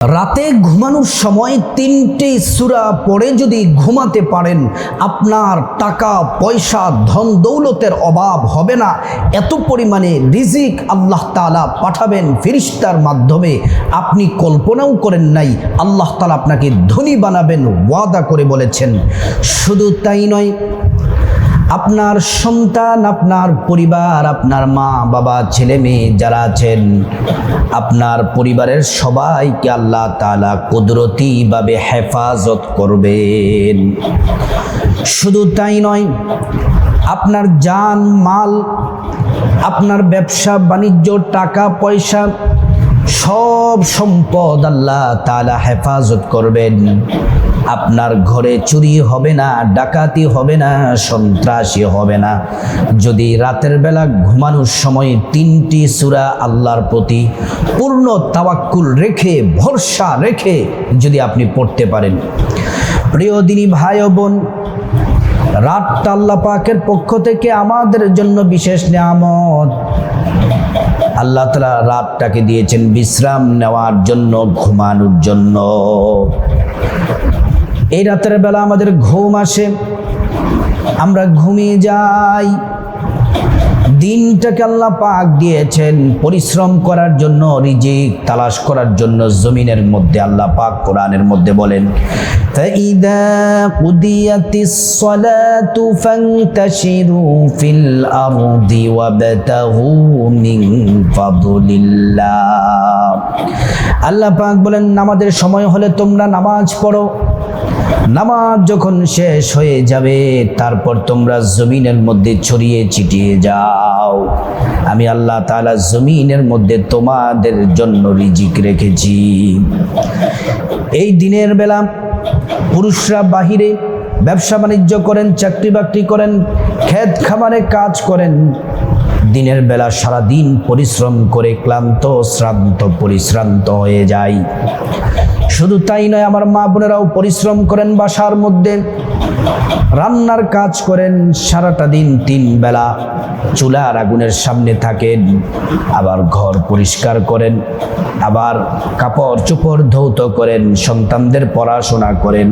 রাতে ঘুমানোর সময় তিনটি সুরা পড়ে যদি ঘুমাতে পারেন, আপনার টাকা, পয়সা, ধন, দৌলতের অভাব হবে না। এত পরিমাণে রিজিক আল্লাহ তালা পাঠাবেন ফিরিস্তার মাধ্যমে। আপনি কল্পনাও করেন নাই, আল্লাহ তালা আপনাকে ধনী বানাবেন, ওয়াদা করে বলেছেন। শুধু তাই নয় আপনার সন্তান, আপনার পরিবার, আপনার মা, বাবা, ছেলে, মেয়ে যারা আছেন, আপনার পরিবারের সবাইকে আল্লাহ তালা কুদরতিভাবে হেফাজত করবেন। শুধু তাই নয়, আপনার জান, মাল, আপনার ব্যবসা, বাণিজ্য, টাকা, পয়সা, সব সম্পদ আল্লাহ তালা হেফাজত করবেন। আপনার ঘরে চুরি হবে না, ডাকাতি হবে না, সন্ত্রাসী হবে না। যদি রাতের বেলা ঘুমানোর সময় তিনটি সুরা আল্লাহর প্রতি পূর্ণ তাওয়াক্কুল রেখে, ভরসা রেখে যদি আপনি পড়তে পারেন। প্রিয় দিনী ভাই বোন, রাতটা আল্লাহ পাকের পক্ষ থেকে আমাদের জন্য বিশেষ নিয়ামত। আল্লাহ তালা রাতটাকে দিয়েছেন বিশ্রাম নেওয়ার জন্য, ঘুমানোর জন্য। এই রাতের বেলা আমাদের ঘুম আসে আমরা ঘুমিয়ে যাই দিনটাকে আল্লাহ পাক দিয়েছেন পরিশ্রম করার জন্য রিজিক তালাশ করার জন্য জমিনের মধ্যে আল্লাহ পাক কোরআনের মধ্যে বলেন فإذا قضيت الصلاة فانتشروا في الأرض وابتغوا من فضل الله আল্লাহ পাক বলেন নামাজের সময় হলে তোমরা নামাজ পড়ো নামাজ যখন শেষ হয়ে যাবে, তারপর তোমরা জমিনের মধ্যে ছড়িয়ে ছিটিয়ে যাও। আমি আল্লাহ তাআলা জমিনের মধ্যে তোমাদের জন্য রিজিক রেখেছি। এই দিনের বেলা পুরুষরা বাহিরে ব্যবসা বাণিজ্য করেন, চাকরি বাকরি করেন ক্ষেত খামারে কাজ করেন দিনের বেলা সারা দিন পরিশ্রম করে ক্লান্ত, শ্রান্ত, পরিশ্রান্ত হয়ে যায় শুধু তাই নয়, আমার মা বোনেরাও পরিশ্রম করেন বাসার মধ্যে। রান্নার কাজ করেন সারাটা দিন তিন বেলা। চুলার আগুনের সামনে থাকেন, আবার ঘর পরিষ্কার করেন, আবার কাপড় চোপড় ধৌত করেন, সন্তানদের পড়াশোনা করেন।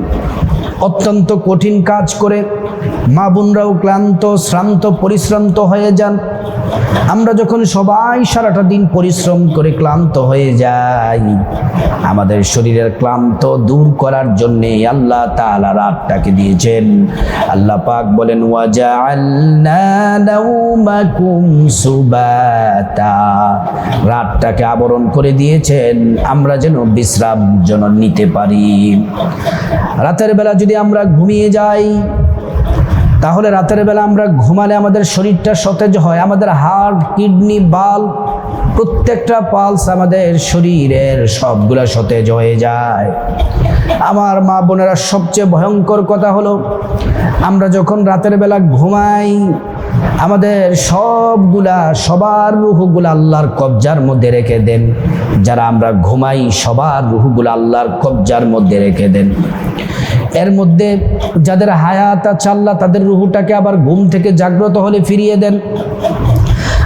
অত্যন্ত কঠিন কাজ করে মা বোনরাও ক্লান্ত, শ্রান্ত, পরিশ্রান্ত হয়ে যান। আমরা যখন সবাই সারাটা দিন পরিশ্রম করে ক্লান্ত হয়ে যাই, আমাদের শরীরের ক্লান্ত দূর করার জন্য আল্লাহ তাআলা রাতটাকে দিয়েছেন। আল্লাহ পাক বলেন সুবাতা। রাতটাকে আবরণ করে দিয়েছেন, আমরা যেন বিশ্রাম যেন নিতে পারি। রাতের বেলা যদি আমরা ঘুমিয়ে যাই তাহলে রাতের বেলা আমরা ঘুমালে আমাদের শরীরটা সতেজ হয়, আমাদের হার্ট কিডনি বাল প্রত্যেকটা পালস আমাদের শরীরের সবগুলো সতেজ হয়ে যায়। আমার মা বোনেরা সবচেয়ে ভয়ঙ্কর কথা হলো, আমরা যখন রাতের বেলা ঘুমাই আমাদের সবগুলা, সবার রুহুগুলা আল্লাহর কবজার মধ্যে রেখে দেন। যারা আমরা ঘুমাই, সবার রুহুগুলা আল্লাহর কবজার মধ্যে রেখে দেন। এর মধ্যে যাদের হায়াত আছে আল্লাহ তাদের রুহুটাকে আবার ঘুম থেকে জাগ্রত হলে ফিরিয়ে দেন।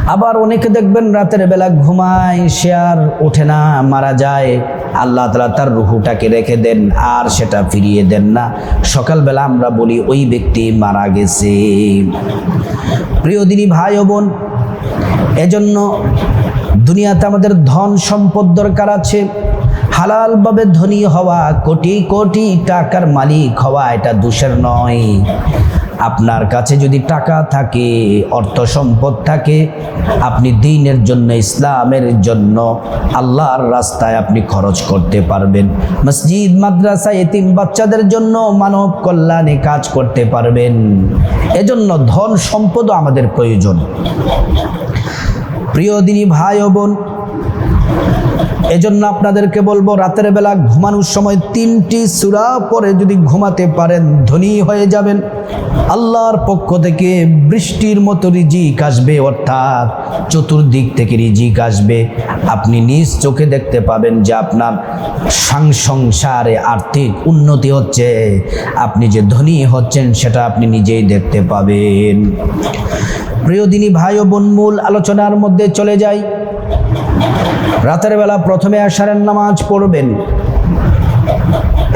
আবার অনেকে দেখবেন রাতের বেলা ঘুমায়, সে আর ওঠে না, মারা যায়। আল্লাহ তালা তার রুহুটাকে রেখে দেন, আর সেটা ফিরিয়ে দেন না। সকালবেলা আমরা বলি, ওই ব্যক্তি মারা গেছে। প্রিয় দিনী ভাই ও বোন, এজন্য দুনিয়াতে আমাদের ধন সম্পদ দরকার আছে। হালালভাবে ধনী হওয়া কোটি কোটি টাকার মালিক হওয়া এটা দোষের নয়। আপনার কাছে যদি টাকা থাকে, অর্থ সম্পদ থাকে, আপনি দিনের জন্য, ইসলামের জন্য আল্লাহর রাস্তায় আপনি খরচ করতে পারবেন। মসজিদ, মাদ্রাসা, এতিম বাচ্চাদের জন্য মানব কল্যাণে কাজ করতে পারবেন। এজন্য ধন সম্পদও আমাদের প্রয়োজন। প্রিয় দিনী ভাই ও বোন এজন্য আপনাদেরকে বলব, রাতের বেলা ঘুমানোর সময় তিনটি সুরা পরে যদি ঘুমাতে পারেন, ধনী হয়ে যাবেন। আল্লাহর পক্ষ থেকে বৃষ্টির মতো রিজিক আসবে, অর্থাৎ চতুর্দিক থেকে রিজিক আসবে। আপনি নিজ চোখে দেখতে পাবেন যে আপনার সংসারে আর্থিক উন্নতি হচ্ছে। আপনি যে ধনী হচ্ছেন, সেটা আপনি নিজেই দেখতে পাবেন। প্রিয় দিনী ভাই ও বোন, মূল আলোচনার মধ্যে চলে যাই। রাতের বেলা প্রথমে আশারের নামাজ পড়বেন।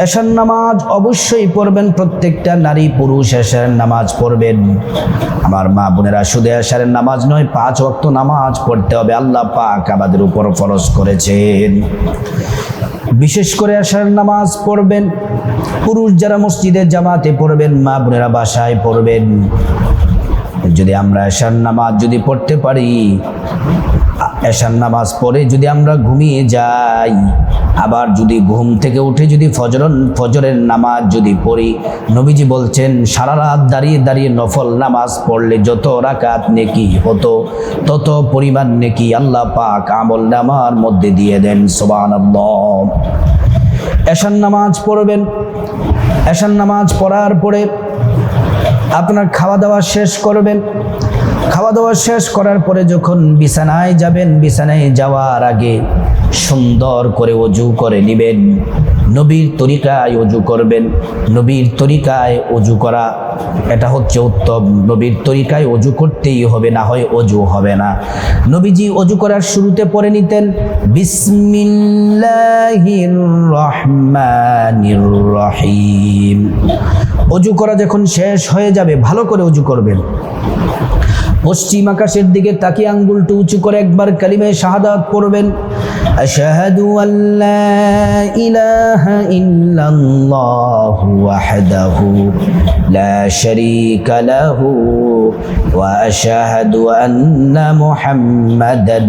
এশার নামাজ অবশ্যই পড়বেন, প্রত্যেকটা নারী পুরুষ এশারের নামাজ পড়বেন। আমার মা বোনেরা, শুধু এশারের নামাজ নয়, পাঁচ ওয়াক্ত নামাজ পড়তে হবে। আল্লাহ পাক আমাদের উপর ফরজ করেছেন। বিশেষ করে আশার নামাজ পড়বেন, পুরুষ যারা মসজিদে জামাতে পড়বেন, মা বোনেরা বাসায় পড়বেন। যদি আমরা এশার নামাজ যদি পড়তে পারি এশার নামাজ পড়ে যদি আমরা ঘুমিয়ে যাই, আবার যদি ঘুম থেকে উঠে যদি ফজরন, ফজরের নামাজ যদি পড়ি, নবীজি বলছেন, সারা রাত দাঁড়িয়ে দাঁড়িয়ে নফল নামাজ পড়লে যত রাকাত নেকি হতো, তত পরিমাণ নেকি আল্লাহ পাক আমল নামার মধ্যে দিয়ে দেন সোবান এশার নামাজ পড়বেন। এশার নামাজ পড়ার পরে আপনার খাওয়া দাওয়া শেষ করবেন। খাওয়া দাওয়া শেষ করার পরে যখন বিছানায় যাবেন বিছানায় যাওয়ার আগে সুন্দর করে অজু করে নেবেন। নবীর তরিকায় অজু করবেন। নবীর তরিকায় অজু করা, এটা হচ্ছে উত্তম। নবীর তরিকায় অজু করতেই হবে, না হয় অজু হবে না। নবীজি অজু করার শুরুতে পড়ে নিতেন, বিসমিল্লাহির রহিম। অজু করা যখন শেষ হয়ে যাবে, ভালো করে অজু করবেন। পশ্চিম আকাশের দিকে তাকিয়ে আঙ্গুলটা উঁচু করে একবার কালিমে শাহাদাত পড়বেন। আশহাদু আল্লা ইলাহা ইল্লাল্লাহু ওয়াহদাহু লা শারীকা লাহু ওয়া আশহাদু আন্না মুহাম্মাদান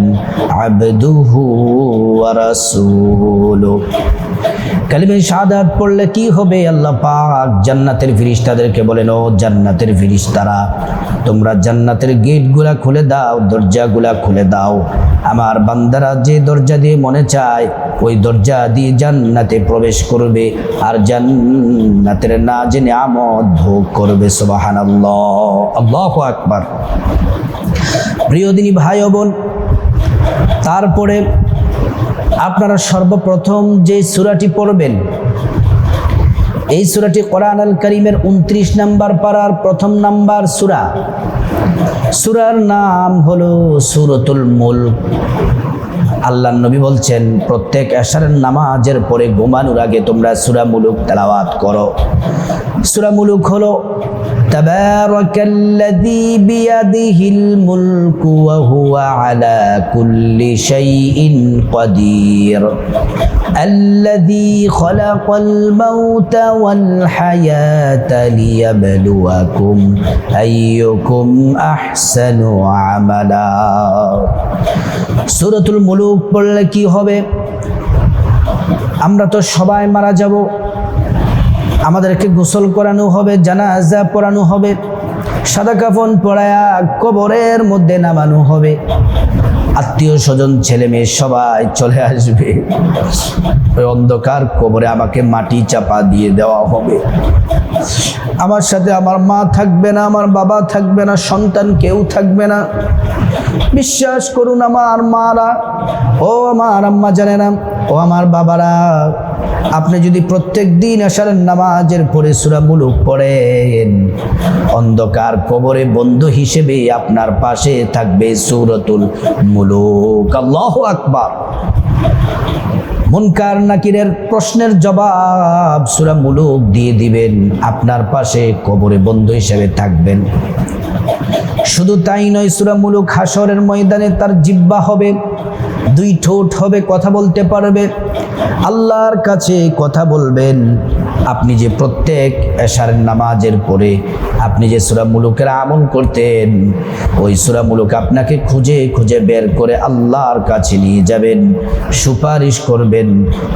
আবদুহু ওয়া রাসূলুহু কালিমে শাহাদাত পড়লে কি হবে? আল্লাহ পাক জান্নাতের ফিরিস্তাদেরকে বলেন, ও জান্নাতের ফিরিস্তারা, তোমরা জান্নাতের গেটগুলা খুলে দাও, দরজাগুলা খুলে দাও। আমার বান্দারা যে দরজা দিয়ে মনে চায়, ওই দরজা দিয়ে জান্নাতে প্রবেশ করবে আর জান্নাতের না জেনে আমদ ভোগ করবে সোবাহান আল্লাহ আকবার। প্রিয় দিনী ভাই বোন, তারপরে আপনারা সর্বপ্রথম যে সুরাটি পড়বেন, এই সুরাটি কোরআন আল করিমের উনত্রিশ নাম্বার পাড়ার প্রথম নাম্বার সুরা। সুরার নাম হলো সুরতুল মুল্ক। আল্লাহ নবী বলছেন, প্রত্যেক এশারের নামাজের পরে ঘুমানোর আগে তোমরা সুরা মুলুক তেলাওয়াত করো। সুরামুলুক হলো تبارك الذي بيده الملك وهو على كل شيء قدير الذي خلق الموت والحياة ليبلوكم أيكم أحسن عملا সুরতুল মুলুক পড়লে কি হবে আমরা তো সবাই মারা যাব আমাদেরকে গোসল করানো হবে, জানাজা পড়ানো হবে সাদা কাফন পড়ায়া কবরের মধ্যে নামানো হবে। আত্মীয় স্বজন ছেলে মেয়ে সবাই চলে আসবে। ওই অন্ধকার কবরে আমাকে মাটি চাপা দিয়ে দেওয়া হবে। আমার সাথে আমার মা থাকবে না, আমার বাবা থাকবে না, সন্তান কেউ থাকবে না। বিশ্বাস করুন আমার মারা, ও আমার আম্মা জানে না, ও আমার বাবারা আপনি যদি প্রত্যেক দিন আসার নামাজের পরে সুরা মুলুক পড়েন, অন্ধকার কবরে বন্ধু হিসেবে আপনার পাশে থাকবে সুরতুল মুলুক। আল্লাহ আকবার। মুনকার নাকিরের প্রশ্নের জবাব সুরা মুলুক দিয়ে দিবেন, আপনার পাশে কবরে বন্ধু হিসেবে থাকবেন। শুধু তাই নয়, সুরা মুলুক হাসরের ময়দানে তার জিব্বা হবে। দুই ঠোঁট হবে, কথা বলতে পারবে। আল্লাহর কাছে কথা বলবেন। আপনি যে প্রত্যেক এশার নামাজের পরে আপনি যে সুরা মুলুকের আমল করতেন, ওই সুরা মুলুক আপনাকে খুঁজে খুঁজে বের করে আল্লাহর কাছে নিয়ে যাবেন, সুপারিশ করবেন।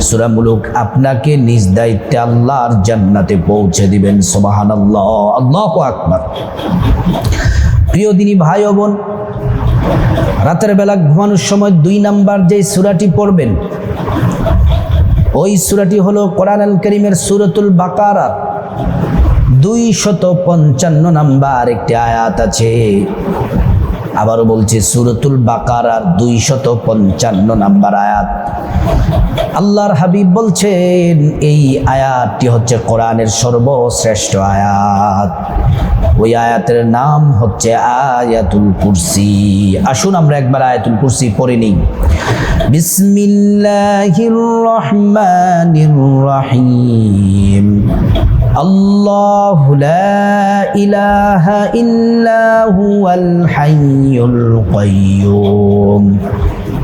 সুরা মুলুক আপনাকে নিজ দায়িত্বে আল্লাহর জান্নাতে পৌঁছে দিবেন। সোবাহান আল্লাহ আল্লাহ আকবার। প্রিয় দিনী ভাই বোন রাতের বেলা ঘুমানোর সময় দুই নাম্বার যে সুরাটি পড়বেন, ওই সুরাটি হলো কোরআন করিমের সুরতুল বাকারা। দুই শত পঞ্চান্ন নাম্বার একটি আয়াত আছে। আবারও বলছি, সুরতুল বাকারার দুই শত পঞ্চান্ন নাম্বার আয়াত। আল্লাহর হাবিব বলছেন, এই আয়াতটি হচ্ছে কোরআনের সর্বশ্রেষ্ঠ আয়াত। ওই আয়াতের নাম হচ্ছে আয়াতুল কুরসি আসুন আমরা একবার আয়াতুল কুরসি পড়ে নিই বিসমিল্লাহির রহমানির রহিম الله لا إله إلا هو الحي القيوم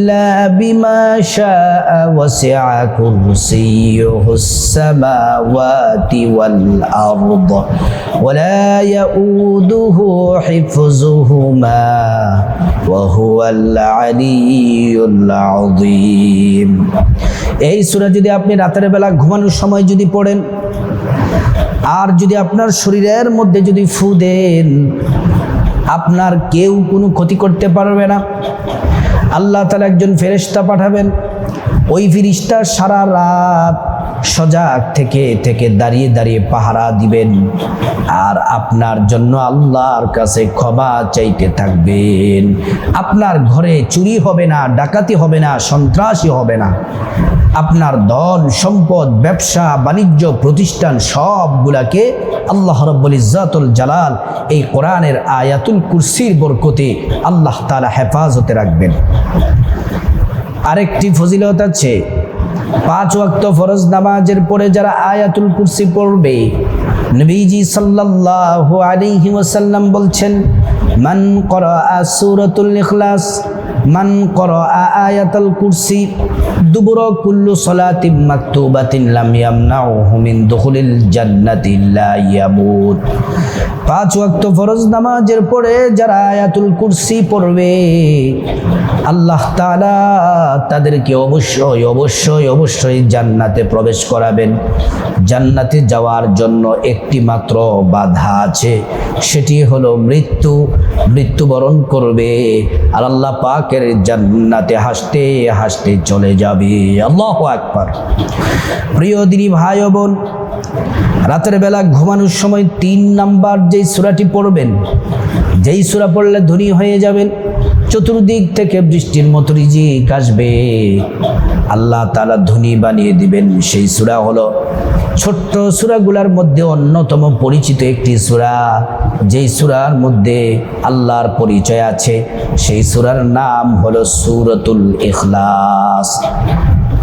بما شاء وسع كرسيه السماوات والأرض ولا يؤوده حفظهما وهو العلي العظيم এই সূরা যদি আপনি রাতের বেলা ঘুমানোর সময় যদি পড়েন আর যদি আপনার শরীরের মধ্যে যদি ফু দেন আপনার কেউ কোনো ক্ষতি করতে পারবে না আল্লাহ তালা একজন ফেরিস্তা পাঠাবেন। ওই ফিরিস্তা সারা রাত সজাগ থেকে থেকে দাঁড়িয়ে দাঁড়িয়ে পাহারা দিবেন। আর আপনার জন্য আল্লাহর কাছে ক্ষমা চাইতে থাকবেন। আপনার ঘরে চুরি হবে না, ডাকাতি হবে না, সন্ত্রাসী হবে না। আপনার ধন, সম্পদ, ব্যবসা, বাণিজ্য, প্রতিষ্ঠান সবগুলাকে আল্লাহ রব্বুল ইজ্জাতুল জালাল এই কোরআনের আয়াতুল কুরসির বরকতে আল্লাহ তালা হেফাজতে রাখবেন। আরেকটি ফজিলত আছে পাঁচ ওয়াক্ত ফরজ নামাজের পরে যারা আয়াতুল কুরসি পড়বে, নবীজি সাল্লাল্লাহু আলাইহি ওয়াসাল্লাম বলছেন, মান করা সূরাতুল ইখলাস মান করা আয়াতুল কুরসি, দুবুর কুল্লু সলাতিন মাকতুবাতিন লাম ইয়ামনাউহু মিন দুখুলিল জান্নাতি লা পাঁচ ওয়াক্ত ফরজ নামাজের পরে যারা আয়াতুল কুরসি পড়বে, আল্লাহ তাআলা তাদেরকে অবশ্যই অবশ্যই অবশ্যই জান্নাতে প্রবেশ করাবেন। জান্নাতে যাওয়ার জন্য একটি মাত্র বাধা আছে, সেটি হলো মৃত্যু। মৃত্যুবরণ করবে। আর আল্লাহ পাকের জান্নাতে হাসতে হাসতে চলে যাবে। আল্লাহ একবার প্রিয় দিনী ভাই বোন, রাতের বেলা ঘুমানোর সময় তিন নাম্বার যেই সুরাটি পড়বেন, যেই সুরা পড়লে ধনী হয়ে যাবেন চতুর্দিক থেকে বৃষ্টির মতো রিজিক আসবে। আল্লাহ তালা ধনী বানিয়ে দিবেন। সেই সুরা হলো ছোট্ট সুরাগুলার মধ্যে অন্যতম পরিচিত একটি সুরা। যেই সুরার মধ্যে আল্লাহর পরিচয় আছে, সেই সুরার নাম হলো সুরতুল ইখলাস।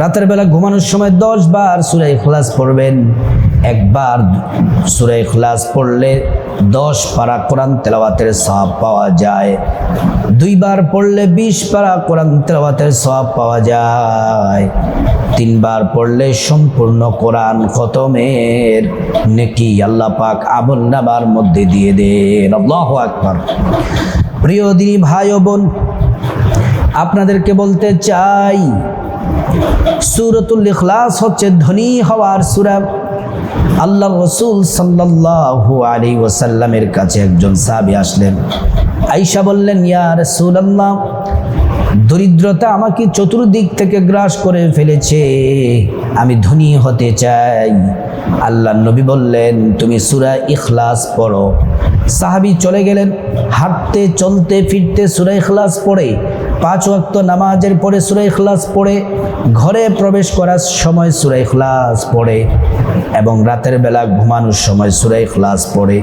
রাতের বেলা ঘুমানোর সময় দশ বার সুরা ইখলাস পড়বেন। একবার সুরা ইখলাস পড়লে দশ পারা কোরআন তেলাওয়াতের সব পাওয়া যায়। দুইবার পড়লে বিশ পারা কোরআন তেলাওয়াতের সব পাওয়া যায়। তিনবার পড়লে সম্পূর্ণ কোরআন খতমের। নেকি আল্লাহ পাক আমল নামার মধ্যে দিয়ে দেন। আল্লাহ আকবার। প্রিয় দিনী ভাই ও বোন, আপনাদেরকে বলতে চাই সুরতুল ইখলাস হচ্ছে ধনী হওয়ার সুরা। আল্লাহ রসুল সাল্লাল্লাহু আলী ওসাল্লামের কাছে একজন সাহাবী আসলেন। আইসা বললেন, ইয়া রাসূলুল্লাহ, দরিদ্রতা আমাকে চতুর্দিক থেকে গ্রাস করে ফেলেছে। আমি ধনী হতে চাই। আল্লাহ নবী বললেন, তুমি সুরা ইখলাস পড়ো। সাহাবী চলে গেলেন, হাঁটতে চলতে ফিরতে সুরা ইখলাস পড়ে। পাঁচ ওয়াক্ত নামাজের পরে সুরা ইখলাস পড়ে, ঘরে প্রবেশ করার সময় সুরা ইখলাস পড়ে এবং রাতের বেলা ঘুমানোর সময় সুরা ইখলাস পড়ে।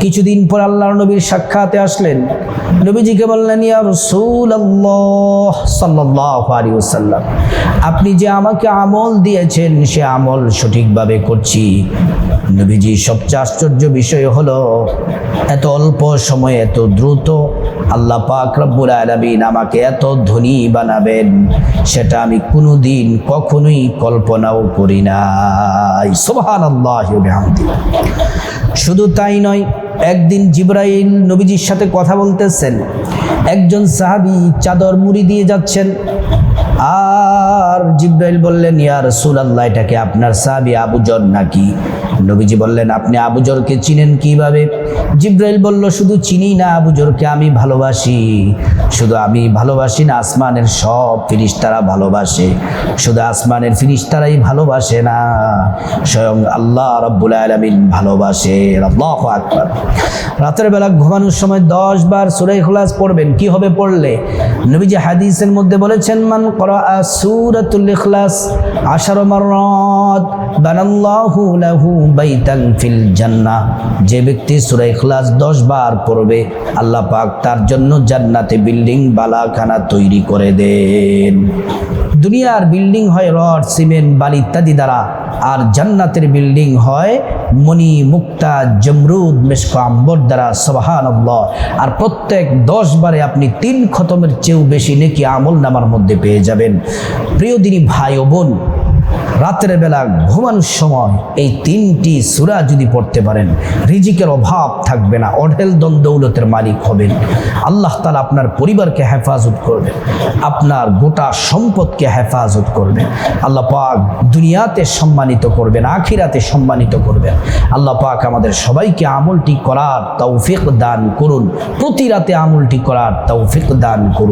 কিছুদিন পর আল্লাহর নবীর সাক্ষাতে আসলেন। নবীজিকে বললেন, ইয়া রাসূলুল্লাহ সাল্লাল্লাহু আলাইহি ওয়াসাল্লাম, আপনি যে আমাকে আমল দিয়েছেন, সে আমল সঠিকভাবে করছি। নবীজি, সবচেয়ে আশ্চর্য বিষয় হলো, এত অল্প সময়ে, এত দ্রুত আল্লাহ পাক রব্বুল আলামিন আমাকে এত ধনী বানাবেন সেটা আমি কোনোদিন কখনোই কল্পনাও করি না শুধু তাই নয় একদিন জিব্রাইল নবীজির সাথে কথা বলতেছেন। একজন সাহাবী চাদর মুড়ি দিয়ে যাচ্ছেন। আর জিব্রাইল বললেন, ইয়া রাসূলুল্লাহ এটাকে আপনার সাহাবী আবুজর নাকি? নবীজি বললেন, আপনি আবুজরকে চিনেন কীভাবে? জিব্রাইল বলল, শুধু চিনি না আবুজরকে আমি ভালোবাসি। শুধু আমি ভালোবাসি না, আসমানের সব ফিরিস্তারা ভালোবাসে। শুধু আসমানের ফিরিস্তারাই ভালোবাসে না, স্বয়ং আল্লাহ রব্বুল আলামিন ভালোবাসে। আল্লাহু আকবার। রাতের বেলা ঘুমানোর সময় দশ বার সূরা ইখলাস পড়বেন। কি হবে পড়লে? নবীজি হাদিসের মধ্যে বলেছেন, মান করা সূরাতুল আশার মাররাত বানাল্লাহু লাহু ফিল যে ব্যক্তি সূরা ইখলাস 10 বার পড়বে, আল্লাহ পাক তার জন্য জান্নাতে বিল্ডিং, বালাখানা তৈরি করে দেন। দুনিয়ার বিল্ডিং হয় রড, সিমেন্ট, বালি ইত্যাদি দ্বারা আর জান্নাতের বিল্ডিং হয় মণি মুক্তা জমরুদ মেশক আম্বর দ্বারা সবাহান আর প্রত্যেক দশ বারে আপনি তিন খতমের চেয়েও বেশি নেকি আমল নামার মধ্যে পেয়ে যাবেন। প্রিয় দিনী ভাই ও বোন রাতের বেলা ঘুমানোর সময় এই তিনটি সুরা যদি পড়তে পারেন, রিজিকের অভাব থাকবে না, অঢেল দন দৌলতের মালিক হবেন। আল্লাহ তালা আপনার পরিবারকে হেফাজত করবেন, আপনার গোটা সম্পদকে হেফাজত করবেন। আল্লাহ পাক দুনিয়াতে সম্মানিত করবেন, আখিরাতে সম্মানিত করবেন। আল্লাহ পাক আমাদের সবাইকে আমলটি করার তৌফিক দান করুন, প্রতি রাতে আমলটি করার তৌফিক দান করুন।